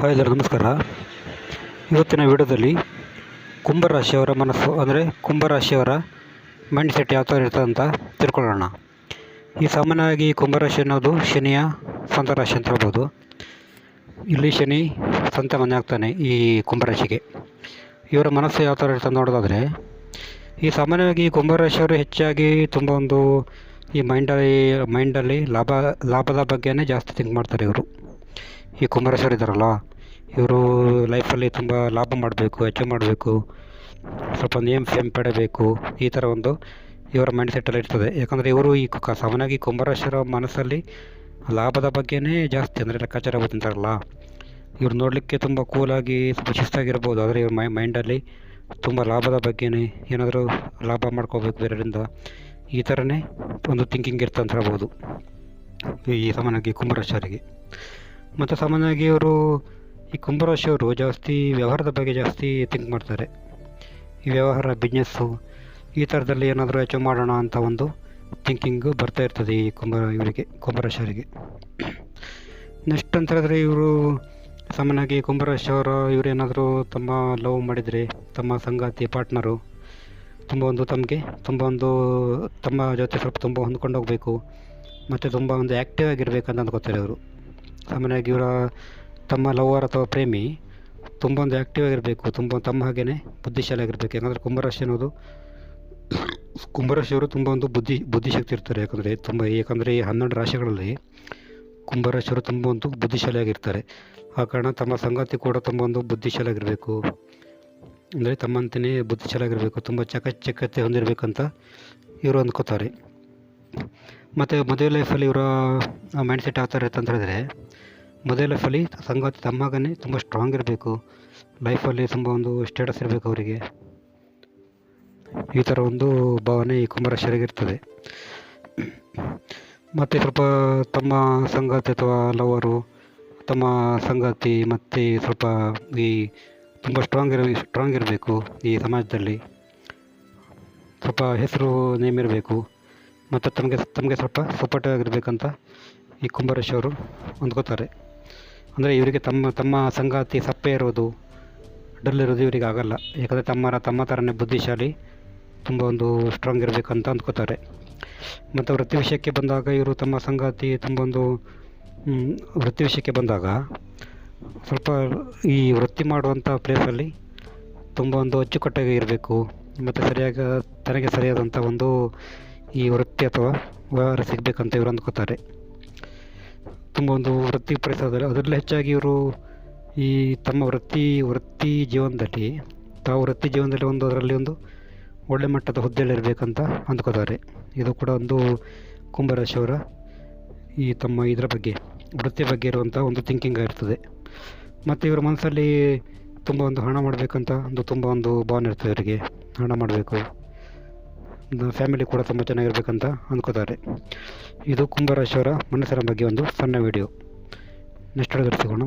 Hi ಎಲ್ಲರೂ ನಮಸ್ಕಾರ. ಇವತ್ತಿನ ವಿಡಿಯೋದಲ್ಲಿ ಕುಂಭರಾಶಿಯವರ ಮನಸ್ಸು, ಅಂದರೆ ಕುಂಭರಾಶಿಯವರ ಮೈಂಡ್ ಸೆಟ್ ಯಾವ ಥರ ಇರ್ತದೆ ಅಂತ ತಿಳ್ಕೊಳ್ಳೋಣ. ಈ ಸಾಮಾನ್ಯವಾಗಿ ಕುಂಭರಾಶಿ ಅನ್ನೋದು ಶನಿಯ ಸ್ವಂತ ರಾಶಿ ಅಂತ ಹೇಳ್ಬೋದು. ಇಲ್ಲಿ ಶನಿ ಸ್ವಂತ ಮನೆ ಆಗ್ತಾನೆ ಈ ಕುಂಭರಾಶಿಗೆ. ಇವರ ಮನಸ್ಸು ಯಾವ ಥರ ಇರ್ತದೆ ನೋಡೋದಾದರೆ, ಈ ಸಾಮಾನ್ಯವಾಗಿ ಕುಂಭರಾಶಿಯವರು ಹೆಚ್ಚಾಗಿ ತುಂಬ ಒಂದು ಈ ಮೈಂಡಲ್ಲಿ ಮೈಂಡಲ್ಲಿ ಲಾಭ, ಲಾಭದ ಬಗ್ಗೆನೇ ಜಾಸ್ತಿ ಥಿಂಕ್ ಮಾಡ್ತಾರೆ ಇವರು. ಈ ಕುಂಭರಾಶಿಯವರು ಇದ್ದಾರಲ್ಲ, ಇವರು ಲೈಫಲ್ಲಿ ತುಂಬ ಲಾಭ ಮಾಡಬೇಕು ಅಚೀವ್ ಮಾಡಬೇಕು. ಸ್ವಲ್ಪ ನೇಮ್ ಫೇಮ್ ಪಡಬೇಕು, ಈ ಥರ ಒಂದು ಇವರ ಮೈಂಡ್ ಸೆಟ್ಟಲ್ಲಿ ಇರ್ತದೆ. ಯಾಕಂದರೆ ಇವರು ಈ ಸಾಮಾನ್ಯವಾಗಿ ಕುಂಬಾರೇಶ್ವರ ಮನಸ್ಸಲ್ಲಿ ಲಾಭದ ಬಗ್ಗೆನೇ ಜಾಸ್ತಿ ಅಂದರೆ ಲೆಕ್ಕಾಚಾರ ಓದ್ತಿಂತಾರಲ್ಲ ಇವ್ರು ನೋಡಲಿಕ್ಕೆ ತುಂಬ ಕೂಲಾಗಿ ಸ್ವಲ್ಪ ಶಿಸ್ತಾಗಿರ್ಬೋದು. ಆದರೆ ಇವ್ರ ಮೈ ಮೈಂಡಲ್ಲಿ ತುಂಬ ಲಾಭದ ಬಗ್ಗೆನೇ ಏನಾದರೂ ಲಾಭ ಮಾಡ್ಕೋಬೇಕು ಬೇರೆಯವರಿಂದ. ಈ ಥರನೇ ಒಂದು ಥಿಂಕಿಂಗ್ ಇರ್ತಂತ ಹೇಳ್ಬೋದು. ಈ ಸಾಮಾನ್ಯವಾಗಿ ಕುಂಭರಾಶಿಯವರಿಗೆ ಮತ್ತು ಸಾಮಾನ್ಯವಾಗಿ ಇವರು ಈ ಕುಂಭರಾಶಿಯವರು ಜಾಸ್ತಿ ವ್ಯವಹಾರದ ಬಗ್ಗೆ ಜಾಸ್ತಿ ಥಿಂಕ್ ಮಾಡ್ತಾರೆ. ಈ ವ್ಯವಹಾರ ಬಿಸ್ನೆಸ್ಸು ಈ ಥರದಲ್ಲಿ ಏನಾದರೂ ಅಚೀವ್ ಮಾಡೋಣ ಅಂತ ಒಂದು ಥಿಂಕಿಂಗು ಬರ್ತಾ ಇರ್ತದೆ ಈ ಕುಂಭ ಇವರಿಗೆ ಕುಂಭರಾಶಿಯವರಿಗೆ ನೆಕ್ಸ್ಟ್ ಅಂತ ಹೇಳಿದ್ರೆ ಇವರು ಸಾಮಾನ್ಯವಾಗಿ ಕುಂಭರಾಶಿಯವರು ಇವರು ಏನಾದರೂ ತಮ್ಮ ಲವ್ ಮಾಡಿದರೆ, ತಮ್ಮ ಸಂಗಾತಿ ಪಾರ್ಟ್ನರು ತುಂಬ ಒಂದು ತಮಗೆ, ತುಂಬ ಒಂದು ತಮ್ಮ ಜೊತೆ ಸ್ವಲ್ಪ ತುಂಬ ಹೊಂದ್ಕೊಂಡು ಹೋಗಬೇಕು, ಮತ್ತು ತುಂಬ ಒಂದು ಆ್ಯಕ್ಟಿವ್ ಆಗಿರಬೇಕಂತ ಅಂದ್ಕೋತಾರೆ ಅವರು ಸಾಮಾನ್ಯವಾಗಿ ಇವರ ತಮ್ಮ ಲವರ್ ಅಥವಾ ಪ್ರೇಮಿ ತುಂಬ ಒಂದು ಆ್ಯಕ್ಟಿವ್ ಆಗಿರಬೇಕು, ತುಂಬ, ತಮ್ಮ ಹಾಗೇ ಬುದ್ಧಿಶಾಲಿ ಆಗಿರಬೇಕು. ಯಾಕಂದರೆ ಕುಂಭರಾಶಿ ಅನ್ನೋದು ಕುಂಭರಾಶಿಯವರು ತುಂಬ ಒಂದು ಬುದ್ಧಿ, ಬುದ್ಧಿಶಕ್ತಿ ಇರ್ತಾರೆ. ಯಾಕಂದರೆ ತುಂಬ ಏಕೆಂದರೆ ಈ ಹನ್ನೆರಡು ರಾಶಿಗಳಲ್ಲಿ ಕುಂಭರಾಶಿಯವರು ತುಂಬ ಒಂದು ಬುದ್ಧಿಶಾಲಿಯಾಗಿರ್ತಾರೆ ಆ ಕಾರಣ ತಮ್ಮ ಸಂಗಾತಿ ಕೂಡ ತುಂಬ ಒಂದು ಬುದ್ಧಿಶಾಲಿಯಾಗಿರಬೇಕು ಅಂದರೆ ತಮ್ಮಂತೆಯೇ ಬುದ್ಧಿಶಾಲಿಯಾಗಿರಬೇಕು ತುಂಬ ಚಕಚಕತೆ ಹೊಂದಿರಬೇಕಂತ ಇವರು ಅಂದ್ಕೋತಾರೆ. ಮತ್ತು ಮದುವೆ ಲೈಫಲ್ಲಿ ಇವರ ಮೈಂಡ್ ಸೆಟ್ ಯಾವ ಥರ ಇರುತ್ತೆ ಅಂತ ಹೇಳಿದ್ರೆ, ಮದುವೆ ಲೈಫಲ್ಲಿ ಸಂಗಾತಿ ತಮ್ಮಗನೇ ತುಂಬ ಸ್ಟ್ರಾಂಗ್ ಇರಬೇಕು. ಲೈಫಲ್ಲಿ ತುಂಬ ಒಂದು ಸ್ಟೇಟಸ್ ಇರಬೇಕು ಅವರಿಗೆ. ಈ ಥರ ಒಂದು ಭಾವನೆ ಈ ಕುಂಭರಾಶಿಯವರಿಗೆ ಇರ್ತದೆ. ಮತ್ತು ಸ್ವಲ್ಪ ತಮ್ಮ ಸಂಗಾತಿ ಅಥವಾ ಲವರು ತಮ್ಮ ಸಂಗಾತಿ ಮತ್ತು ಸ್ವಲ್ಪ ಈ ತುಂಬ ಸ್ಟ್ರಾಂಗ್ ಇರ ಸ್ಟ್ರಾಂಗ್ ಇರಬೇಕು ಈ ಸಮಾಜದಲ್ಲಿ. ಸ್ವಲ್ಪ ಹೆಸರು ನೇಮ್ ಇರಬೇಕು. ಮತ್ತು ತಮಗೆ ತಮಗೆ ಸ್ವಲ್ಪ ಸಪೋರ್ಟಿವ್ ಆಗಿರಬೇಕಂತ ಈ ಕುಂಭರಾಶಿಯವರು ಅಂದ್ಕೋತಾರೆ ಅಂದರೆ ಇವರಿಗೆ ತಮ್ಮ ತಮ್ಮ ಸಂಗಾತಿ ಸಪ್ಪೆ ಇರೋದು, ಡಲ್ ಇರೋದು ಇವರಿಗೆ ಆಗಲ್ಲ. ಯಾಕಂದರೆ ತಮ್ಮ ತಮ್ಮ ಥರನೇ ಬುದ್ಧಿಶಾಲಿ, ತುಂಬ ಒಂದು ಸ್ಟ್ರಾಂಗ್ ಇರಬೇಕಂತ ಅಂದ್ಕೋತಾರೆ. ಮತ್ತು ವೃತ್ತಿ ವಿಷಯಕ್ಕೆ ಬಂದಾಗ ಇವರು ತಮ್ಮ ಸಂಗಾತಿ ತುಂಬ ಒಂದು ವೃತ್ತಿ ವಿಷಯಕ್ಕೆ ಬಂದಾಗ ಸ್ವಲ್ಪ ಈ ವೃತ್ತಿ ಮಾಡುವಂಥ ಪ್ಲೇಸಲ್ಲಿ ತುಂಬ ಒಂದು ಅಚ್ಚುಕಟ್ಟಾಗಿ ಇರಬೇಕು. ಮತ್ತು ಸರಿಯಾಗಿ, ತನಗೆ ಸರಿಯಾದಂಥ ಒಂದು ಈ ವೃತ್ತಿ ಅಥವಾ ವ್ಯವಹಾರ ಸಿಗಬೇಕಂತ ಇವರು ಅಂದ್ಕೋತಾರೆ. ತುಂಬ ಒಂದು ವೃತ್ತಿ ಪರಿಸರದಲ್ಲಿ ಅದರಲ್ಲಿ ಹೆಚ್ಚಾಗಿ ಇವರು ಈ ತಮ್ಮ ವೃತ್ತಿ ವೃತ್ತಿ ಜೀವನದಲ್ಲಿ, ತಾವು ವೃತ್ತಿ ಜೀವನದಲ್ಲಿ ಒಂದು ಅದರಲ್ಲಿ ಒಂದು ಒಳ್ಳೆ ಮಟ್ಟದ ಹುದ್ದೆಯಲ್ಲಿರಬೇಕಂತ ಅಂದ್ಕೋತಾರೆ. ಇದು ಕೂಡ ಒಂದು ಕುಂಭರಾಶಿಯವರ ಈ ತಮ್ಮ ಇದರ ಬಗ್ಗೆ, ವೃತ್ತಿ ಬಗ್ಗೆ ಇರುವಂಥ ಒಂದು ಥಿಂಕಿಂಗ್ ಆಗಿರ್ತದೆ. ಮತ್ತು ಇವರ ಮನಸ್ಸಲ್ಲಿ ತುಂಬ ಒಂದು ಹಣ ಮಾಡಬೇಕಂತ ಒಂದು ತುಂಬ ಒಂದು ಭಾವನೆ ಇರ್ತದೆ ಇವರಿಗೆ ಹಣ ಮಾಡಬೇಕು ಫ್ಯಾಮಿಲಿ ಕೂಡ ತುಂಬ ಚೆನ್ನಾಗಿರ್ಬೇಕಂತ ಅಂದ್ಕೋತಾರೆ ಇದು ಕುಂಭರಾಶಿಯವರ ಮನಸ್ಸಿನ ಬಗ್ಗೆ ಒಂದು ಸಣ್ಣ ವಿಡಿಯೋ ನೆಕ್ಸ್ಟ್ ಸಿಗೋಣ.